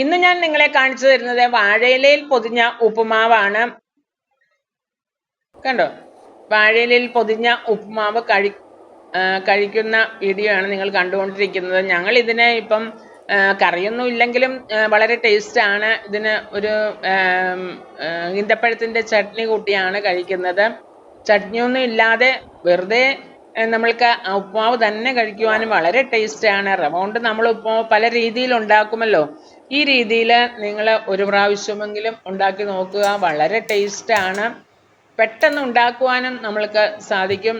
ഇന്ന് ഞാൻ നിങ്ങളെ കാണിച്ചു തരുന്നത് വാഴയിലയിൽ പൊതിഞ്ഞ ഉപ്പുമാവാണ്. കണ്ടോ? വാഴയിലയിൽ പൊതിഞ്ഞ ഉപ്പുമാവ് കഴി കഴിക്കുന്ന വീഡിയോ ആണ് നിങ്ങൾ കണ്ടുകൊണ്ടിരിക്കുന്നത്. ഞങ്ങൾ ഇതിനെ ഇപ്പം കറിയൊന്നും ഇല്ലെങ്കിലും വളരെ ടേസ്റ്റ് ആണ്. ഇതിന് ഒരു ഈന്തപ്പഴത്തിന്റെ ചട്നി കൂട്ടിയാണ് കഴിക്കുന്നത്. ചട്നിയൊന്നും ഇല്ലാതെ വെറുതെ നമ്മൾക്ക് ഉപ്പുമാവ് തന്നെ കഴിക്കുവാനും വളരെ ടേസ്റ്റ് ആണ്. റവ കൊണ്ട് നമ്മൾ ഉപ്പുമാവ് പല രീതിയിൽ ഉണ്ടാക്കുമല്ലോ. ഈ രീതിയിൽ നിങ്ങൾ ഒരു പ്രാവശ്യമെങ്കിലും ഉണ്ടാക്കി നോക്കുക. വളരെ ടേസ്റ്റാണ് പെട്ടെന്ന് ഉണ്ടാക്കുവാനും നമ്മൾക്ക് സാധിക്കും.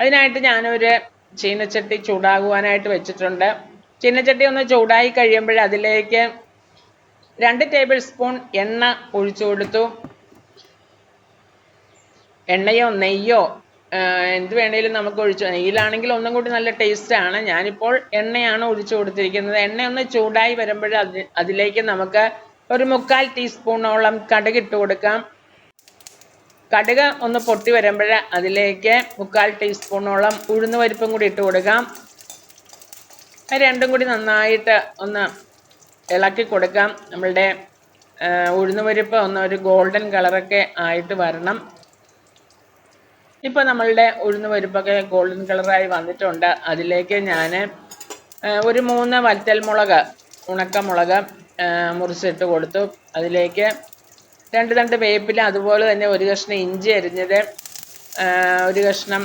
അതിനായിട്ട് ഞാനൊരു ചീനച്ചട്ടി ചൂടാകുവാനായിട്ട് വെച്ചിട്ടുണ്ട്. ചീനച്ചട്ടി ഒന്ന് ചൂടായി കഴിയുമ്പോൾ അതിലേക്ക് രണ്ട് ടേബിൾ സ്പൂൺ എണ്ണ ഒഴിച്ചു കൊടുത്തു. എണ്ണയോ നെയ്യോ എന്ത് വേണേലും നമുക്ക് ഒഴിച്ചു നെയ്യിലാണെങ്കിൽ ഒന്നും കൂടി നല്ല ടേസ്റ്റ് ആണ് ഞാനിപ്പോൾ എണ്ണയാണ് ഒഴിച്ചു കൊടുത്തിരിക്കുന്നത്. എണ്ണ ഒന്ന് ചൂടായി വരുമ്പോൾ അതി അതിലേക്ക് നമുക്ക് ഒരു മുക്കാൽ ടീസ്പൂണോളം കടുക് ഇട്ട് കൊടുക്കാം. കടുക് ഒന്ന് പൊട്ടി വരുമ്പോൾ അതിലേക്ക് മുക്കാൽ ടീസ്പൂണോളം ഉഴുന്ന് പരിപ്പും കൂടി ഇട്ട് കൊടുക്കാം. രണ്ടും കൂടി നന്നായിട്ട് ഒന്ന് ഇളക്കി കൊടുക്കാം. നമ്മളുടെ ഉഴുന്ന് പരിപ്പ് ഒന്ന് ഒരു ഗോൾഡൻ കളറൊക്കെ ആയിട്ട് വരണം. ഇപ്പോൾ നമ്മളുടെ ഉഴുന്ന് പരിപ്പൊക്കെ ഗോൾഡൻ കളറായി വന്നിട്ടുണ്ട്. അതിലേക്ക് ഞാൻ ഒരു മൂന്ന് മുളക് ഉണക്കമുളക് മുറിച്ചിട്ട് കൊടുത്തു. അതിലേക്ക് രണ്ട് രണ്ട് വേപ്പില അതുപോലെ തന്നെ ഒരു കഷ്ണം ഇഞ്ചി അരിഞ്ഞത് ഒരു കഷ്ണം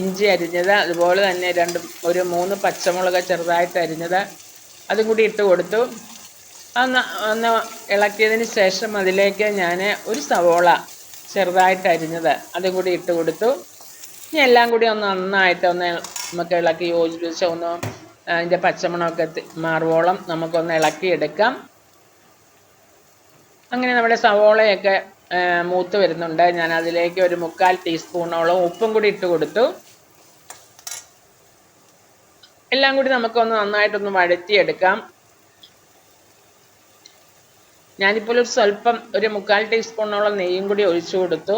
ഇഞ്ചി അരിഞ്ഞത് അതുപോലെ തന്നെ രണ്ട് ഒരു മൂന്ന് പച്ചമുളക് ചെറുതായിട്ട് അരിഞ്ഞത് അതും കൂടി ഇട്ട് കൊടുത്തു. ഒന്ന് ഒന്ന് ഇളക്കിയതിന് ശേഷം അതിലേക്ക് ഞാൻ ഒരു സവോള ചെറുതായിട്ട് അരിഞ്ഞത് അതും കൂടി ഇട്ട് കൊടുത്തു. ഇനി എല്ലാം കൂടി ഒന്ന് നന്നായിട്ട് ഒന്ന് നമുക്ക് ഇളക്കി യോജിപ്പിച്ച് ഒന്ന് അതിന്റെ പച്ചമണമൊക്കെ മാറുവോളം നമുക്കൊന്ന് ഇളക്കിയെടുക്കാം. അങ്ങനെ നമ്മുടെ സവോളയൊക്കെ മൂത്ത് വരുന്നുണ്ട്. ഞാൻ അതിലേക്ക് ഒരു മുക്കാൽ ടീസ്പൂണോളം ഉപ്പും കൂടി ഇട്ട് കൊടുത്തു. എല്ലാം കൂടി നമുക്കൊന്ന് നന്നായിട്ടൊന്ന് വഴറ്റിയെടുക്കാം. ഞാനിപ്പോൾ ഒരു സ്വല്പം ഒരു മുക്കാൽ ടീസ്പൂണോളം നെയ്യും കൂടി ഒഴിച്ചു കൊടുത്തു.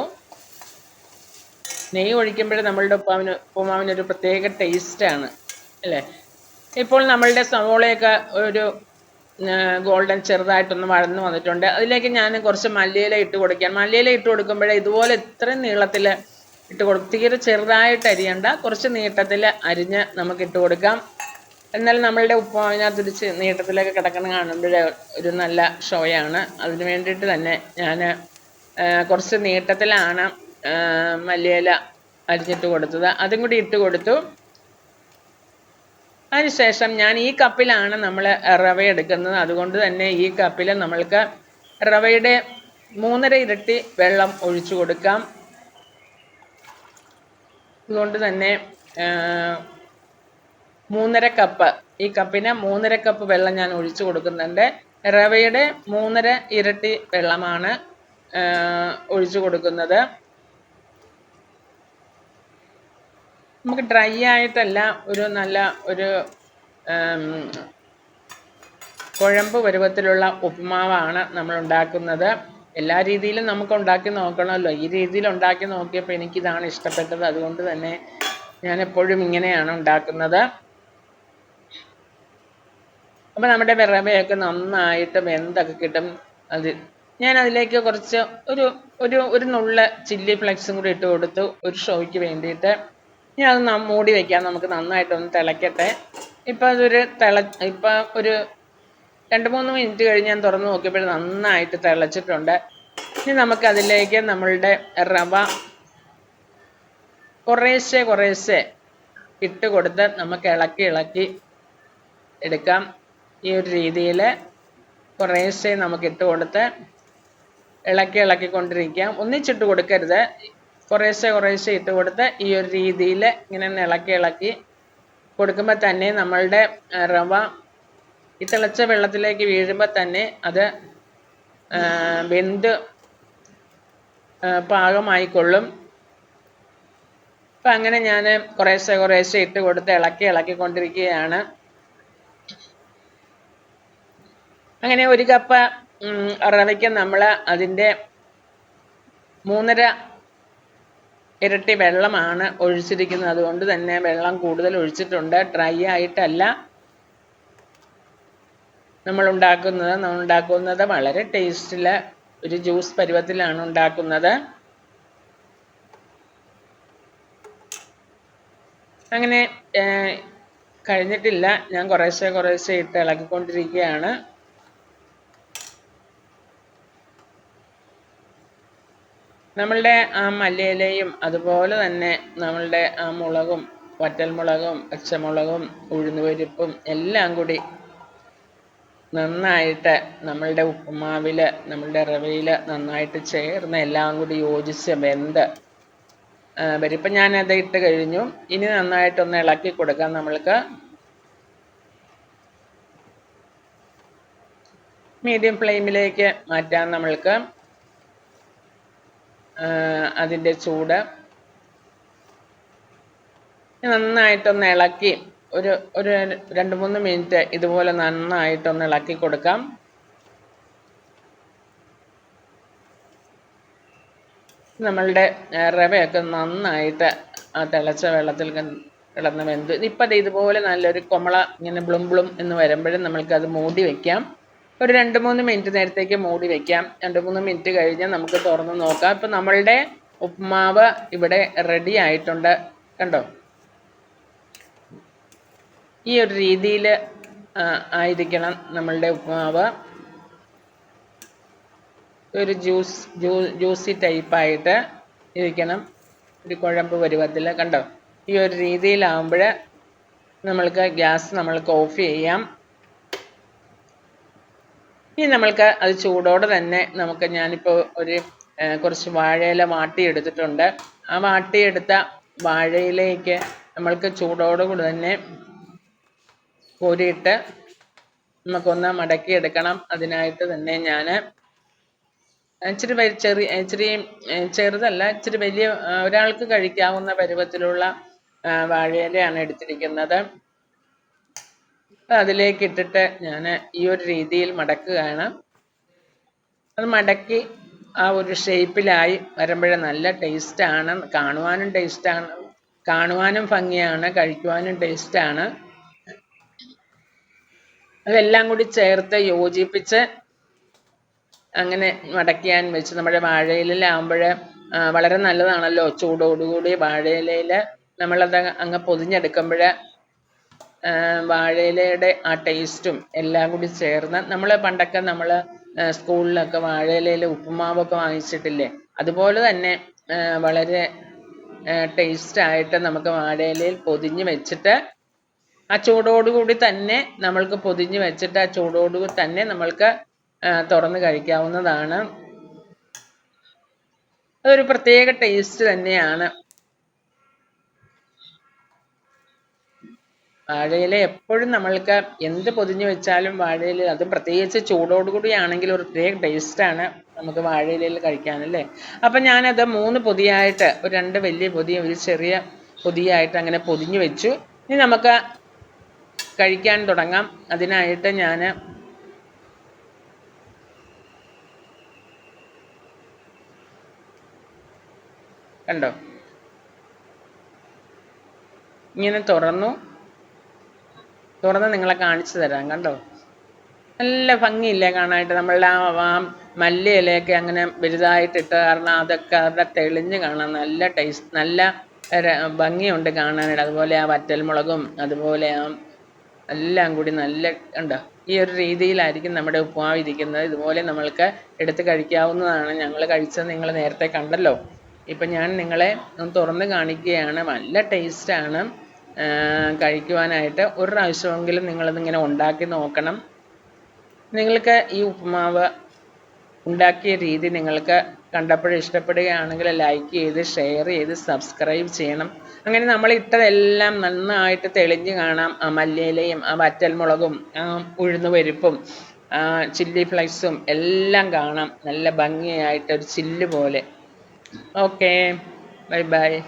നെയ്യ് ഒഴിക്കുമ്പോൾ നമ്മളുടെ ഉപ്പാവിന് ഉപ്പുമാവിന് ഒരു പ്രത്യേക ടേസ്റ്റാണ് അല്ലേ? ഇപ്പോൾ നമ്മളുടെ സവോളയൊക്കെ ഒരു ഗോൾഡൻ ചെറുതായിട്ടൊന്ന് വഴന്നു വന്നിട്ടുണ്ട്. അതിലേക്ക് ഞാൻ കുറച്ച് മല്ലിയില ഇട്ട് കൊടുക്കാൻ മല്ലിയില ഇട്ട് കൊടുക്കുമ്പോഴേ ഇതുപോലെ ഇത്രയും നീളത്തിൽ ഇട്ട് കൊടുക്കും തീരെ ചെറുതായിട്ട് അരിയണ്ട കുറച്ച് നീട്ടത്തിൽ അരിഞ്ഞ് നമുക്ക് ഇട്ട് കൊടുക്കാം. എന്നാൽ നമ്മളുടെ ഉപ്പുമാവിനകത്ത് ഒരു ചെ- നീട്ടത്തിലൊക്കെ കിടക്കണം കാണുമ്പോൾ ഒരു നല്ല ഷോയാണ്. അതിന് വേണ്ടിയിട്ട് തന്നെ ഞാൻ കുറച്ച് നീട്ടത്തിലാണ് മല്ലിയില അരിഞ്ഞിട്ട് കൊടുത്തത്. അതും കൂടി ഇട്ട് കൊടുത്തു. അതിനുശേഷം ഞാൻ ഈ കപ്പിലാണ് നമ്മൾ റവ എടുക്കുന്നത്. അതുകൊണ്ട് തന്നെ ഈ കപ്പിൽ നമ്മൾക്ക് റവയുടെ മൂന്നര ഇരട്ടി വെള്ളം ഒഴിച്ചു കൊടുക്കാം. അതുകൊണ്ട് തന്നെ മൂന്നര കപ്പ് ഈ കപ്പിന് മൂന്നര കപ്പ് വെള്ളം ഞാൻ ഒഴിച്ചു കൊടുക്കുന്നുണ്ട്. റവയുടെ മൂന്നര ഇരട്ടി വെള്ളമാണ് ഒഴിച്ചു കൊടുക്കുന്നത്. നമുക്ക് ഡ്രൈ ആയിട്ടല്ല ഒരു നല്ല ഒരു കുഴമ്പ് പരുവത്തിലുള്ള ഉപ്പുമാവാണ് നമ്മൾ ഉണ്ടാക്കുന്നത്. എല്ലാ രീതിയിലും നമുക്ക് ഉണ്ടാക്കി നോക്കണമല്ലോ. ഈ രീതിയിൽ ഉണ്ടാക്കി നോക്കിയപ്പോൾ എനിക്കിതാണ് ഇഷ്ടപ്പെട്ടത്. അതുകൊണ്ട് തന്നെ ഞാൻ എപ്പോഴും ഇങ്ങനെയാണ് ഉണ്ടാക്കുന്നത്. അപ്പോൾ നമ്മുടെ വിറവയൊക്കെ നന്നായിട്ട് വെന്തൊക്കെ കിട്ടും. അത് ഞാൻ അതിലേക്ക് കുറച്ച് ഒരു ഒരു ഒരു നുള്ള ചില്ലി ഫ്ലെക്സും കൂടി ഇട്ട് കൊടുത്തു ഒരു ഷോയ്ക്ക് വേണ്ടിയിട്ട്. ഞാൻ അത് മൂടി വെക്കാം. നമുക്ക് നന്നായിട്ടൊന്ന് തിളയ്ക്കട്ടെ ഇപ്പൊ അതൊരു തിള ഇപ്പൊ ഒരു രണ്ട് മൂന്ന് മിനിറ്റ് കഴിഞ്ഞ് ഞാൻ തുറന്ന് നോക്കിയപ്പോൾ നന്നായിട്ട് തിളച്ചിട്ടുണ്ട്. ഇനി നമുക്ക് അതിലേക്ക് നമ്മളുടെ റവ കുറേശ്ശെ കുറേശ്ശെ ഇട്ട് കൊടുത്ത് നമുക്ക് ഇളക്കി ഇളക്കി എടുക്കാം. ഈ ഒരു രീതിയിൽ കുറേശ്ശെ നമുക്ക് ഇട്ട് കൊടുത്ത് ഇളക്കി ഇളക്കിക്കൊണ്ടിരിക്കാം ഒന്നിച്ചിട്ട് കൊടുക്കരുത്. കുറേശ്ശെ കുറേശ്ശെ ഇട്ട് കൊടുത്ത് ഈ ഒരു രീതിയിൽ ഇങ്ങനെ ഇളക്കി ഇളക്കി കൊടുക്കുമ്പോൾ തന്നെ നമ്മളുടെ റവ ഈ തിളച്ച വെള്ളത്തിലേക്ക് വീഴുമ്പോൾ തന്നെ അത് വെന്ത് പാകമായിക്കൊള്ളും. അപ്പം അങ്ങനെ ഞാൻ കുറേശ്ശെ കുറേശ്ശെ ഇട്ട് കൊടുത്ത് ഇളക്കി ഇളക്കിക്കൊണ്ടിരിക്കുകയാണ് അങ്ങനെ ഒരു കപ്പ റവയ്ക്ക് നമ്മൾ അതിന്റെ മൂന്നര ഇരട്ടി വെള്ളമാണ് ഒഴിച്ചിരിക്കുന്നത്. അതുകൊണ്ട് തന്നെ വെള്ളം കൂടുതൽ ഒഴിച്ചിട്ടുണ്ട്. ഡ്രൈ ആയിട്ടല്ല നമ്മൾ ഉണ്ടാക്കുന്നത് നമ്മൾ ഉണ്ടാക്കുന്നത് വളരെ ടേസ്റ്റുള്ള ഒരു ജ്യൂസ് പരുവത്തിലാണ് ഉണ്ടാക്കുന്നത്. അങ്ങനെ കഴിഞ്ഞിട്ടില്ല. ഞാൻ കുറേശ്ശെ കുറേശ്ശെ ഇട്ട് ഇളക്കിക്കൊണ്ടിരിക്കുകയാണ്. നമ്മളുടെ ആ മല്ലിയിലയും അതുപോലെ തന്നെ നമ്മളുടെ ആ മുളകും വറ്റൽമുളകും പച്ചമുളകും ഉഴുന്നുപരിപ്പും എല്ലാം കൂടി നന്നായിട്ട് നമ്മളുടെ ഉപ്പുമാവിൽ നമ്മളുടെ റവയിൽ നന്നായിട്ട് ചേർന്ന് എല്ലാം കൂടി യോജിച്ച് വെന്ത് വരിപ്പം ഞാനത് ഇട്ട് കഴിഞ്ഞു. ഇനി നന്നായിട്ടൊന്ന് ഇളക്കി കൊടുക്കാം നമ്മൾക്ക്. മീഡിയം ഫ്ലെയിമിലേക്ക് മാറ്റാം നമ്മൾക്ക്. അതിന്റെ ചൂട്. നന്നായിട്ടൊന്ന് ഇളക്കി ഒരു ഒരു രണ്ട് മൂന്ന് മിനിറ്റ് ഇതുപോലെ നന്നായിട്ടൊന്ന് ഇളക്കി കൊടുക്കാം. നമ്മളുടെ റവയൊക്കെ നന്നായിട്ട് ആ തിളച്ച വെള്ളത്തിൽ കിടന്ന് വെന്ത്. ഇപ്പം ഇതുപോലെ നല്ലൊരു കൊമള ഇങ്ങനെ ബ്ലും ബ്ലും എന്ന് വരുമ്പോഴും നമ്മൾക്കത് മൂടി വെക്കാം. ഒരു രണ്ട് മൂന്ന് മിനിറ്റ് നേരത്തേക്ക് മൂടി വെക്കാം. രണ്ട് മൂന്ന് മിനിറ്റ് കഴിഞ്ഞ് നമുക്ക് തുറന്ന് നോക്കാം. ഇപ്പം നമ്മളുടെ ഉപ്മാവ് ഇവിടെ റെഡി ആയിട്ടുണ്ട്. കണ്ടോ? ഈ ഒരു രീതിയിൽ ആയിരിക്കണം നമ്മളുടെ ഉപ്മാവ്. ഒരു ജ്യൂസ് ജ്യൂ ജ്യൂസി ടൈപ്പായിട്ട് ഇരിക്കണം. ഒരു കുഴമ്പ് പരുവത്തിൽ. കണ്ടോ? ഈ ഒരു രീതിയിലാവുമ്പോൾ നമ്മൾക്ക് ഗ്യാസ് നമ്മൾക്ക് ഓഫ് ചെയ്യാം. ഇനി നമ്മൾക്ക് അത് ചൂടോടെ തന്നെ നമുക്ക് ഞാനിപ്പോൾ ഒരു കുറച്ച് വാഴയില വാട്ടിയെടുത്തിട്ടുണ്ട്. ആ വാട്ടിയെടുത്ത വാഴയിലേക്ക് നമ്മൾക്ക് ചൂടോടുകൂടി തന്നെ കോരിയിട്ട് നമുക്കൊന്ന് മടക്കി എടുക്കണം അതിനായിട്ട് തന്നെ ഞാൻ ഇച്ചിരി ചെറിയ ഇച്ചിരി ചെറുതല്ല ഇച്ചിരി വലിയ ഒരാൾക്ക് കഴിക്കാവുന്ന പരുവത്തിലുള്ള വാഴയിലയാണ് എടുത്തിരിക്കുന്നത്. അതിലേക്ക് ഇട്ടിട്ട് ഞാൻ ഈ ഒരു രീതിയിൽ മടക്കുകയാണ്. അത് മടക്കി ആ ഒരു ഷേപ്പിലായി വരുമ്പോഴേ നല്ല ടേസ്റ്റാണ്. കാണുവാനും ടേസ്റ്റാണ്. കാണുവാനും ഭംഗിയാണ് കഴിക്കുവാനും ടേസ്റ്റാണ്. അതെല്ലാം കൂടി ചേർത്ത് യോജിപ്പിച്ച് അങ്ങനെ മടക്കിയാൻ വെച്ച് നമ്മുടെ വാഴയിലാകുമ്പോൾ വളരെ നല്ലതാണല്ലോ ചൂടോടുകൂടി വാഴയിലയിൽ നമ്മളത് അങ്ങ് പൊതിഞ്ഞെടുക്കുമ്പോൾ വാഴയിലയുടെ ആ ടേസ്റ്റും എല്ലാം കൂടി ചേർന്ന് നമ്മൾ പണ്ടൊക്കെ നമ്മൾ സ്കൂളിലൊക്കെ വാഴയിലയിൽ ഉപ്പുമാവൊക്കെ വാങ്ങിച്ചിട്ടില്ലേ? അതുപോലെ തന്നെ വളരെ ടേസ്റ്റ് ആയിട്ട് നമുക്ക് വാഴയിലയിൽ പൊതിഞ്ഞ് വെച്ചിട്ട് ആ ചൂടോടുകൂടി തന്നെ നമ്മൾക്ക് പൊതിഞ്ഞ് വെച്ചിട്ട് ആ ചൂടോടുകൂടി തന്നെ നമ്മൾക്ക് തുറന്ന് കഴിക്കാവുന്നതാണ്. അതൊരു പ്രത്യേക ടേസ്റ്റ് തന്നെയാണ്. വാഴയില എപ്പോഴും നമ്മൾക്ക് എന്ത് പൊതിഞ്ഞു വെച്ചാലും വാഴയില അതും പ്രത്യേകിച്ച് ചൂടോടുകൂടി ആണെങ്കിൽ ഒരു പ്രത്യേക ടേസ്റ്റാണ് നമുക്ക് വാഴയിലയിൽ കഴിക്കാൻ അല്ലേ? അപ്പം ഞാനത് മൂന്ന് പൊതിയായിട്ട് ഒരു രണ്ട് വലിയ പൊതി ഒരു ചെറിയ പൊതിയായിട്ട് അങ്ങനെ പൊതിഞ്ഞു വെച്ചു. ഇനി നമുക്ക് കഴിക്കാൻ തുടങ്ങാം. അതിനായിട്ട് ഞാൻ കണ്ടോ? ഇങ്ങനെ തുറന്നു. തുറന്ന് നിങ്ങളെ കാണിച്ചു തരാം കണ്ടോ? നല്ല ഭംഗിയില്ലേ കാണാനായിട്ട്. നമ്മളുടെ ആ ആ മല്ലി ഇലയൊക്കെ അങ്ങനെ വലുതായിട്ട് ഇട്ട കാരണം അതൊക്കെ അവിടെ തെളിഞ്ഞ് കാണാൻ നല്ല ടേസ്റ്റ് നല്ല ഭംഗിയുണ്ട് കാണാനായിട്ട്. അതുപോലെ ആ വറ്റൽമുളകും അതുപോലെ ആ എല്ലാം കൂടി നല്ല ഉണ്ടോ ഈ ഒരു രീതിയിലായിരിക്കും നമ്മുടെ ഉപ്പുമാവ് ഇരിക്കുന്നത്. ഇതുപോലെ നമ്മൾക്ക് എടുത്ത് കഴിക്കാവുന്നതാണ്. ഞങ്ങൾ കഴിച്ചത് നിങ്ങൾ നേരത്തെ കണ്ടല്ലോ. ഇപ്പം ഞാൻ നിങ്ങളെ ഒന്ന് തുറന്ന് കാണിക്കുകയാണ്. നല്ല ടേസ്റ്റാണ് കഴിക്കുവാനായിട്ട് ഒരു പ്രാവശ്യമെങ്കിലും നിങ്ങളതിങ്ങനെ ഉണ്ടാക്കി നോക്കണം. നിങ്ങൾക്ക് ഈ ഉപ്പുമാവ് ഉണ്ടാക്കിയ രീതി നിങ്ങൾക്ക് കണ്ടപ്പോൾ ഇഷ്ടപ്പെടുകയാണെങ്കിൽ ലൈക്ക് ചെയ്ത് ഷെയർ ചെയ്ത് സബ്സ്ക്രൈബ് ചെയ്യണം. അങ്ങനെ നമ്മൾ ഇട്ടതെല്ലാം നന്നായിട്ട് തെളിഞ്ഞ് കാണാം. ആ മല്ലിയിലയും ആ വറ്റൽമുളകും ആ ഉഴുന്നുപരിപ്പും ആ ചില്ലി ഫ്ലൈസും എല്ലാം കാണാം. നല്ല ഭംഗിയായിട്ട് ഒരു ചില്ല് പോലെ. Okay bye bye